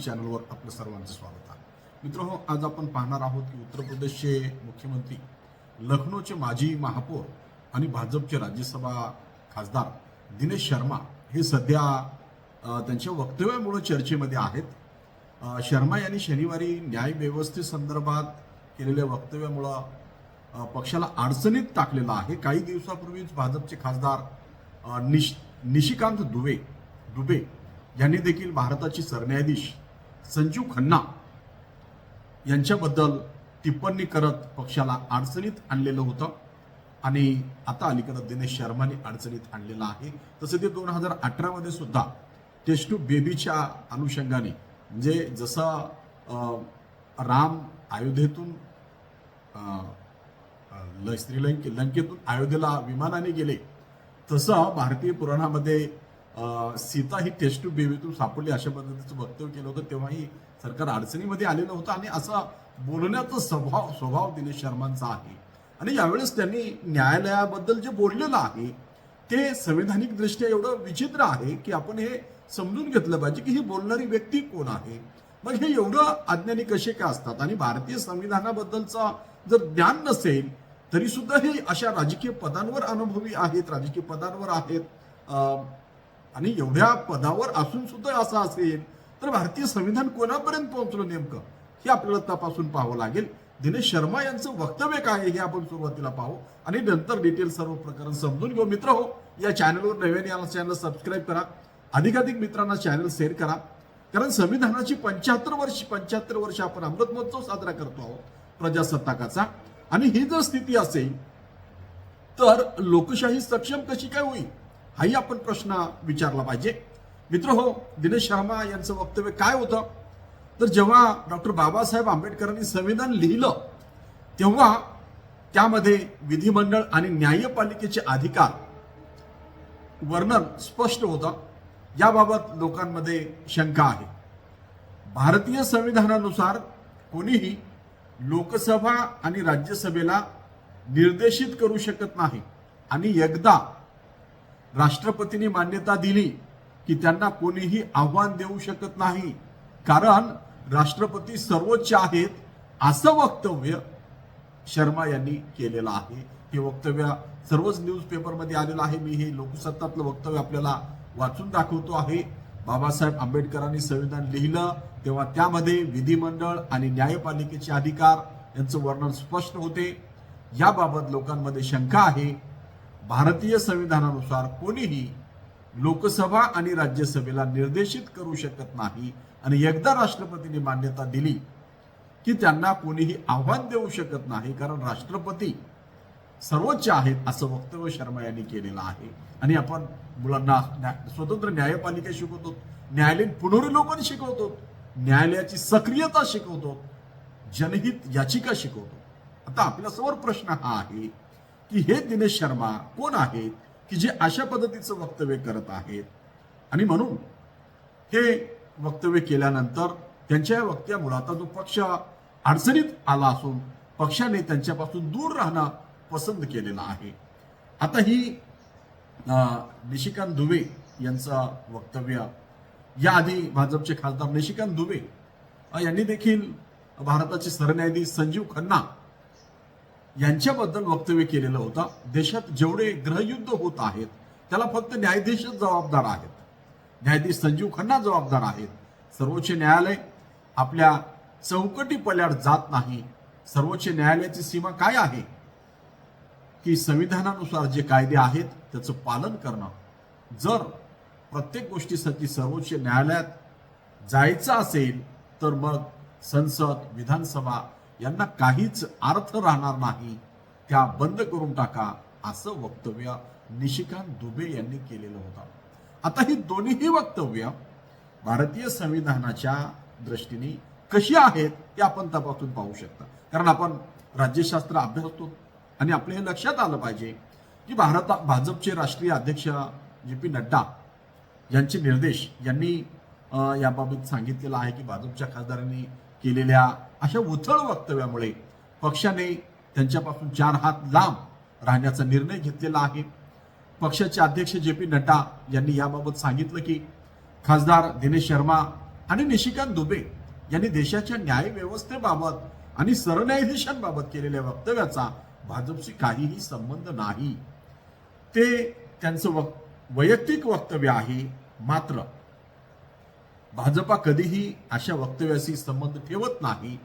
News चॅनलवर आपलं सर्वांचं स्वागत आहे. मित्र आज आपण पाहणार आहोत की उत्तर प्रदेशचे मुख्यमंत्री लखनौचे माजी महापौर आणि भाजपचे राज्यसभा खासदार दिनेश शर्मा हे सध्या त्यांच्या वक्तव्यामुळे चर्चेमध्ये आहेत. शर्मा यांनी शनिवारी न्यायव्यवस्थेसंदर्भात केलेल्या वक्तव्यामुळं पक्षाला अडचणीत टाकलेला आहे. काही दिवसापूर्वीच भाजपचे खासदार निश निशिकांत दुबे दुबे यांनी देखील भारताचे सरन्यायाधीश संजीव खन्ना यांच्याबद्दल टिप्पणी करत पक्षाला अडचणीत आणलेलं होतं. आणि आता अलीकडं दिनेश शर्माने अडचणीत आणलेलं आहे. तसं ते दोन हजार अठरामध्ये सुद्धा टेस्ट टू बेबीच्या अनुषंगाने म्हणजे जसं राम अयोध्येतून अं, श्रीलंके लंकेतून अयोध्येला विमानाने गेले तसं भारतीय पुराणामध्ये सीता ही टेस्ट टू बेबीतून सापडली अशा पद्धतीचं वक्तव्य केलं होतं. तेव्हाही सरकार अडचणीमध्ये आलेलं होतं आणि असा बोलण्याचा स्वभाव स्वभाव दिनेश शर्मांचा आहे. आणि यावेळेस त्यांनी न्यायालयाबद्दल जे बोललेलं आहे ते संवैधानिक दृष्ट्या एवढं विचित्र आहे की आपण हे समजून घेतलं पाहिजे की ही बोलणारी व्यक्ती कोण आहे. मग हे एवढं अज्ञानी कसे का असतात? आणि भारतीय संविधानाबद्दलचा जर ज्ञान नसेल तरी सुद्धा हे अशा राजकीय पदांवर अनुभवी आहेत राजकीय पदांवर आहेत. आणि एवढ्या पदावर असून सुद्धा असं असेल तर भारतीय संविधान कोणापर्यंत पोहोचलं नेमकं? हे आपल्याला तपासून पाहावं लागेल. दिनेश शर्मा यांचं वक्तव्य काय हे आपण सुरुवातीला पाहू. आणि नंतर डिटेल सर्व प्रकरण समजून घेऊ. मित्र हो या चॅनलवर नव्याने याला चॅनल सबस्क्राईब करा. अधिकाधिक मित्रांना चॅनल शेअर करा. कारण संविधानाची पंच्याहत्तर वर्ष पंच्याहत्तर वर्ष आपण अमृत महोत्सव साजरा करतो आहोत प्रजासत्ताकाचा. आणि ही जर स्थिती असेल तर लोकशाही सक्षम कशी काय होईल? हाही आपण प्रश्न विचारला पाहिजे. मित्र हो दिनेश शर्मा यांचं वक्तव्य काय होतं? तर जेव्हा डॉक्टर बाबासाहेब आंबेडकरांनी संविधान लिहिलं तेव्हा त्यामध्ये विधिमंडळ आणि न्यायपालिकेचे अधिकार वर्णन स्पष्ट होतं. याबाबत लोकांमध्ये शंका आहे. भारतीय संविधानानुसार कोणीही लोकसभा आणि राज्यसभेला निर्देशित करू शकत नाही. आणि एकदा राष्ट्रपतींनी मान्यता दिली की त्यांना कोणीही आव्हान देऊ शकत नाही. कारण राष्ट्रपती सर्वोच्च आहेत असं वक्तव्य शर्मा यांनी केलेलं आहे. हे वक्तव्य सर्वच न्यूज पेपरमध्ये आलेलं आहे. मी हे लोकसत्तातलं वक्तव्य आपल्याला वाचून दाखवतो आहे. बाबासाहेब आंबेडकरांनी संविधान लिहिलं तेव्हा त्यामध्ये विधिमंडळ आणि न्यायपालिकेचे अधिकार यांचं वर्णन स्पष्ट होते. याबाबत लोकांमध्ये शंका आहे. भारतीय संविधानानुसार कोणीही लोकसभा आणि राज्यसभेला निर्देशित करू शकत नाही. आणि एकदा राष्ट्रपतींनी मान्यता दिली की त्यांना कोणीही आव्हान देऊ शकत नाही कारण राष्ट्रपती सर्वोच्च आहेत असं वक्तव्य शर्मा यांनी केलेलं आहे. आणि आपण मुलांना न्या- स्वतंत्र न्यायपालिका शिकवतो न्यायालयीन पुनर्विलोकन शिकवतो न्यायालयाची सक्रियता शिकवतो जनहित याचिका शिकवतो. आता आपल्यासमोर प्रश्न हा आहे की हे दिनेश शर्मा कोण आहेत की जे अशा पद्धतीचं वक्तव्य करत आहेत? आणि म्हणून हे वक्तव्य केल्यानंतर त्यांच्या या वक्त्यामुळे आता जो पक्ष अडचणीत आला असून पक्षाने त्यांच्यापासून दूर राहणं पसंत केलेलं आहे. आता ही निशिकांत दुबे यांचं वक्तव्य याआधी भाजपचे खासदार निशिकांत दुबे यांनी देखील भारताचे सरन्यायाधीश संजीव खन्ना यांच्याबद्दल वक्तव्य केलेलं होतं. देशात जेवढे ग्रहयुद्ध होत आहेत त्याला फक्त न्यायाधीशच जबाबदार आहेत. न्यायाधीश संजीव खन्ना जबाबदार आहेत. सर्वोच्च न्यायालय आपल्या चौकटी पल्याड जात नाही. सर्वोच्च न्यायालयाची सीमा काय आहे? की संविधानानुसार जे कायदे आहेत त्याचं पालन करणं. जर प्रत्येक गोष्टीसाठी सर्वोच्च न्यायालयात जायचं असेल तर मग संसद विधानसभा यांना काहीच अर्थ राहणार नाही. त्या बंद करून टाका असं वक्तव्य निशिकांत दुबे यांनी केलेलं होतं. आता ही दोन्हीही वक्तव्य भारतीय संविधानाच्या दृष्टीने कशी आहेत हे आपण तपासून पाहू शकता. कारण आपण राज्यशास्त्र अभ्यासतो आणि आपल्या हे लक्षात आलं पाहिजे की भारता भाजपचे राष्ट्रीय अध्यक्ष जे पी नड्डा यांचे निर्देश यांनी याबाबत सांगितलेलं आहे की भाजपच्या खासदारांनी केलेल्या अशा उथळ वक्तव्यामुळे पक्षाने त्यांच्यापासून चार हात लांब राहण्याचा निर्णय घेतलेला आहे. पक्षाचे अध्यक्ष जे पी नड्डा यांनी याबाबत सांगितलं की खासदार दिनेश शर्मा आणि निशिकांत दुबे यांनी देशाच्या न्यायव्यवस्थेबाबत आणि सरन्यायाधीशांबाबत केलेल्या वक्तव्याचा भाजपशी काहीही संबंध नाही. ते त्यांचं वक वैयक्तिक वक्तव्य आहे मात्र भाजपा कधीही अशा वक्तव्याशी संबंध ठेवत नाही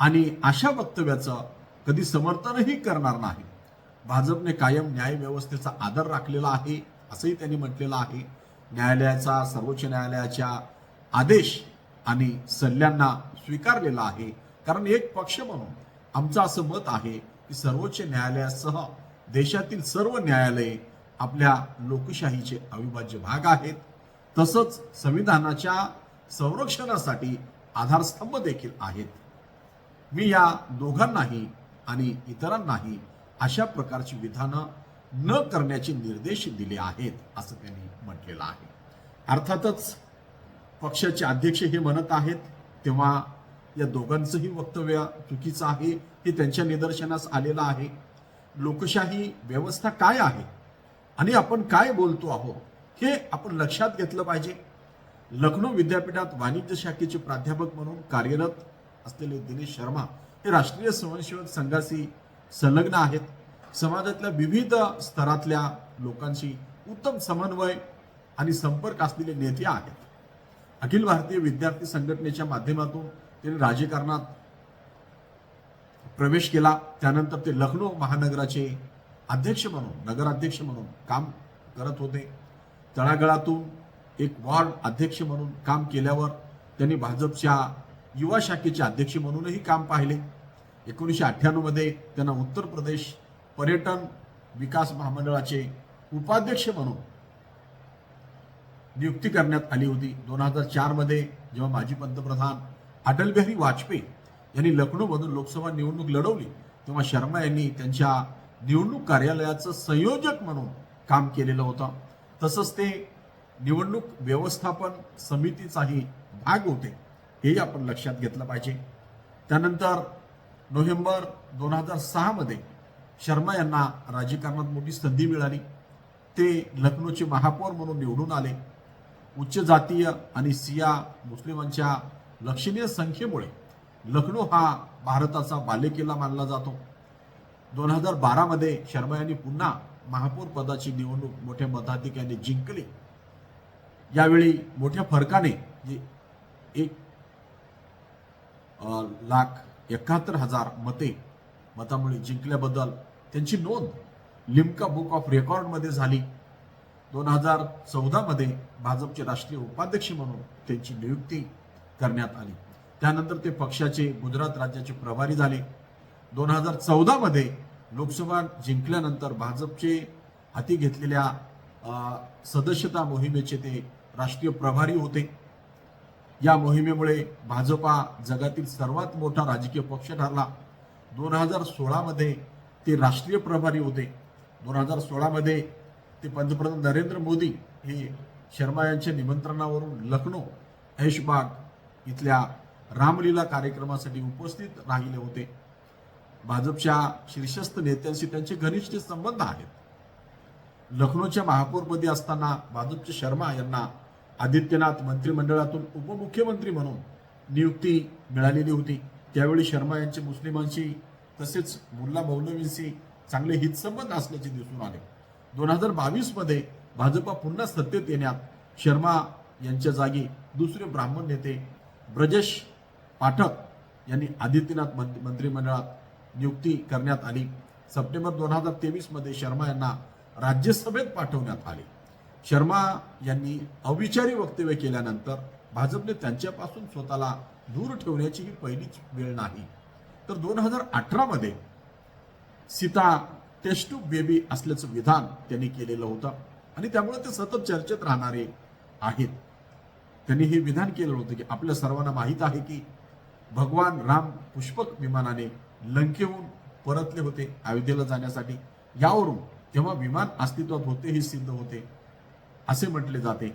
आणि अशा वक्तव्याचं कधी समर्थनही करणार नाही. भाजपने कायम न्यायव्यवस्थेचा आदर राखलेला आहे असंही त्यांनी म्हटलेलं आहे. न्यायालयाचा सर्वोच्च न्यायालयाच्या आदेश आणि सल्ल्यांना स्वीकारलेला आहे. कारण एक पक्ष म्हणून आमचं असं मत आहे की सर्वोच्च न्यायालयासह देशातील सर्व न्यायालये आपल्या लोकशाहीचे अविभाज्य भाग आहेत. तसंच संविधानाच्या संरक्षणासाठी आधारस्तंभ देखील आहेत. मी या दोघांनाही आणि इतरांनाही अशा प्रकारची विधानं न करण्याचे निर्देश दिले आहेत असं त्यांनी म्हटलेलं आहे. अर्थातच पक्षाचे अध्यक्ष हे म्हणत आहेत तेव्हा या दोघांचंही वक्तव्य चुकीचं आहे हे त्यांच्या निदर्शनास आलेलं आहे. लोकशाही व्यवस्था काय आहे? आणि आपण काय बोलतो आहोत? हे आपण लक्षात घेतलं पाहिजे. लखनौ विद्यापीठात वाणिज्य शाखेचे प्राध्यापक म्हणून कार्यरत असलेले दिनेश शर्मा हे राष्ट्रीय स्वयंसेवक संघाशी संलग्न आहेत. समाजातल्या विविध स्तरातल्या लोकांशी उत्तम समन्वय आणि संपर्क असलेले नेते आहेत. अखिल भारतीय विद्यार्थी संघटनेच्या माध्यमातून त्यांनी राजकारणात प्रवेश केला. त्यानंतर ते लखनौ महानगराचे अध्यक्ष म्हणून नगराध्यक्ष म्हणून काम करत होते. तळागळातून एक वॉर्ड अध्यक्ष म्हणून काम केल्यावर त्यांनी भाजपच्या युवा शाखेचे अध्यक्ष म्हणूनही काम पाहिले. एकोणीसशे अठ्ठ्याण्णवमध्ये त्यांना उत्तर प्रदेश पर्यटन विकास महामंडळाचे उपाध्यक्ष म्हणून नियुक्ती करण्यात आली होती. दोन हजार चारमध्ये जेव्हा माजी पंतप्रधान अटल बिहारी वाजपेयी यांनी लखनौमधून लोकसभा निवडणूक लढवली तेव्हा शर्मा यांनी त्यांच्या निवडणूक कार्यालयाचं संयोजक म्हणून काम केलेलं होतं. तसंच ते निवडणूक व्यवस्थापन समितीचाही भाग होते हेही आपण लक्षात घेतलं पाहिजे. त्यानंतर नोव्हेंबर दोन हजार सहामध्ये शर्मा यांना राजकारणात मोठी संधी मिळाली. ते लखनौचे महापौर म्हणून निवडून आले. उच्च जातीय आणि सिया मुस्लिमांच्या लक्षणीय संख्येमुळे लखनौ हा भारताचा बालेकिल्ला मानला जातो. दोन हजार बारामध्ये शर्मा यांनी पुन्हा महापौर पदाची निवडणूक मोठ्या मताधिक्याने जिंकली. यावेळी मोठ्या फरकाने जे एक लाख एकाहत्तर हजार मते मतामुळे जिंकल्याबद्दल त्यांची नोंद लिमका बुक ऑफ रेकॉर्डमध्ये झाली. दोन हजार चौदामध्ये भाजपचे राष्ट्रीय उपाध्यक्ष म्हणून त्यांची नियुक्ती करण्यात आली. त्यानंतर ते पक्षाचे गुजरात राज्याचे प्रभारी झाले. दोन हजार चौदामध्ये लोकसभा जिंकल्यानंतर भाजपचे हाती घेतलेल्या सदस्यता मोहिमेचे ते राष्ट्रीय प्रभारी होते. या मोहिमेमुळे भाजपा जगातील सर्वात मोठा राजकीय पक्ष ठरला. दोन हजार सोळामध्ये ते राष्ट्रीय प्रभारी होते. दोन हजार सोळामध्ये ते पंतप्रधान नरेंद्र मोदी हे शर्मा यांच्या निमंत्रणावरून लखनौ ऐशबाग इथल्या रामलीला कार्यक्रमासाठी उपस्थित राहिले होते. भाजपच्या शीर्षस्थ नेत्यांशी त्यांचे घनिष्ठ संबंध आहेत. लखनौच्या महापौरपदी असताना भाजपचे शर्मा यांना आदित्यनाथ मंत्रिमंडळातून उपमुख्यमंत्री म्हणून नियुक्ती मिळालेली होती. त्यावेळी शर्मा यांचे मुस्लिमांशी तसेच मुल्ला मौलवींशी चांगले हितसंबंध असल्याचे दिसून आले. दोन हजार बावीसमध्ये भाजपा पुन्हा सत्तेत येण्यात शर्मा यांच्या जागी दुसरे ब्राह्मण नेते ब्रजेश पाठक यांनी आदित्यनाथ मंत्रिमंडळात नियुक्ती करण्यात आली. सप्टेंबर दोन हजार तेवीसमध्ये शर्मा यांना राज्यसभेत पाठवण्यात आले. शर्मा यांनी अविचारी वक्तव्य केल्यानंतर भाजपने त्यांच्यापासून स्वतःला दूर ठेवण्याची ही पहिलीच वेळ नाही. तर दोन हजार अठरा मध्ये सीता टेस्टू बेबी असल्याचं विधान त्यांनी केलेलं होतं आणि त्यामुळे ते सतत चर्चेत राहणारे आहेत. त्यांनी हे विधान केलेलं होतं की आपल्या सर्वांना माहीत आहे की भगवान राम पुष्पक विमानाने लंकेहून परतले होते अयोध्येला जाण्यासाठी. यावरून तेव्हा विमान अस्तित्वात होते हे सिद्ध होते. असे म्हटले जाते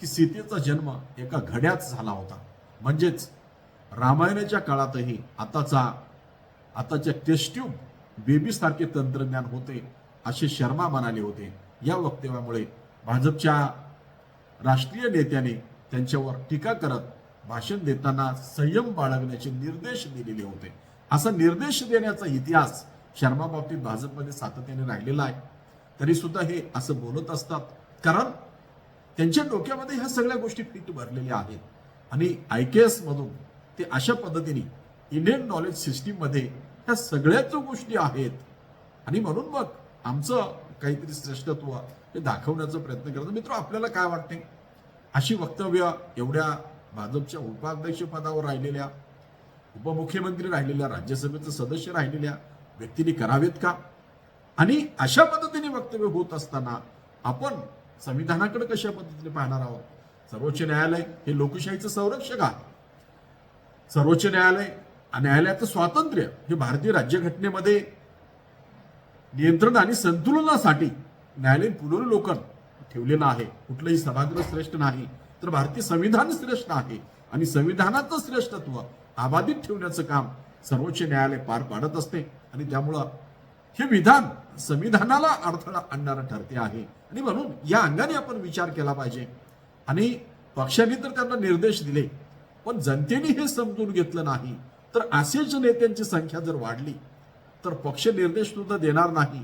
की सीतेचा जन्म एका घड्यात झाला होता. म्हणजेच रामायणाच्या काळातही आताचा आताच्या टेस्ट्यूब बेबीसारखे तंत्रज्ञान होते असे शर्मा म्हणाले होते. या वक्तव्यामुळे भाजपच्या राष्ट्रीय नेत्याने त्यांच्यावर टीका करत भाषण देताना संयम बाळगण्याचे निर्देश दिलेले होते. असा निर्देश देण्याचा इतिहास शर्मा बाबतीत भाजपमध्ये सातत्याने राहिलेला आहे. तरी सुद्धा हे असं बोलत असतात. कारण त्यांच्या डोक्यामध्ये ह्या सगळ्या गोष्टी फिट भरलेल्या आहेत. आणि आय के एस मधून ते अशा पद्धतीने इंडियन नॉलेज सिस्टीममध्ये ह्या सगळ्याच गोष्टी आहेत. आणि म्हणून मग आमचं काहीतरी श्रेष्ठत्व हे दाखवण्याचा प्रयत्न करतो मित्र आपल्याला काय वाटते? अशी वक्तव्य एवढ्या भाजपच्या उपाध्यक्षपदावर राहिलेल्या उपमुख्यमंत्री राहिलेल्या राज्यसभेचे सदस्य राहिलेल्या व्यक्तींनी करावेत का? आणि अशा पद्धतीने वक्तव्य होत असताना आपण संविधानाकडे कशा पद्धतीने पाहणार आहोत? सर्वोच्च न्यायालय हे लोकशाहीचं संरक्षक आहे. सर्वोच्च न्यायालय न्यायालयाचं स्वातंत्र्य हे भारतीय राज्यघटनेमध्ये नियंत्रण आणि संतुलनासाठी न्यायालयीन पुनर्लोकन ठेवलेलं आहे. कुठलंही सभागृह श्रेष्ठ नाही. तर भारतीय संविधान श्रेष्ठ आहे आणि संविधानाचं श्रेष्ठत्व अबाधित ठेवण्याचं काम सर्वोच्च न्यायालय पार पाडत असते. आणि त्यामुळं हे विधान संविधानाला अडथळा आणणारं ठरते आहे. आणि म्हणून या अंगाने आपण विचार केला पाहिजे. आणि पक्षांनी तर त्यांना निर्देश दिले पण जनतेने हे समजून घेतलं नाही. तर असेच नेत्यांची संख्या जर वाढली तर पक्ष निर्देश सुद्धा देणार नाही.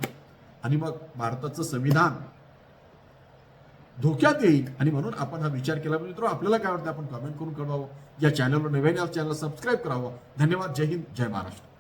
आणि मग भारताचं संविधान धोक्यात येईल. आणि म्हणून आपण हा विचार केला. म्हणजे मित्र आपल्याला काय वाटतं? आपण कमेंट करून कळवावं. या चॅनलवर नव्याने चॅनल सबस्क्राईब करावं. धन्यवाद. जय हिंद. जय महाराष्ट्र.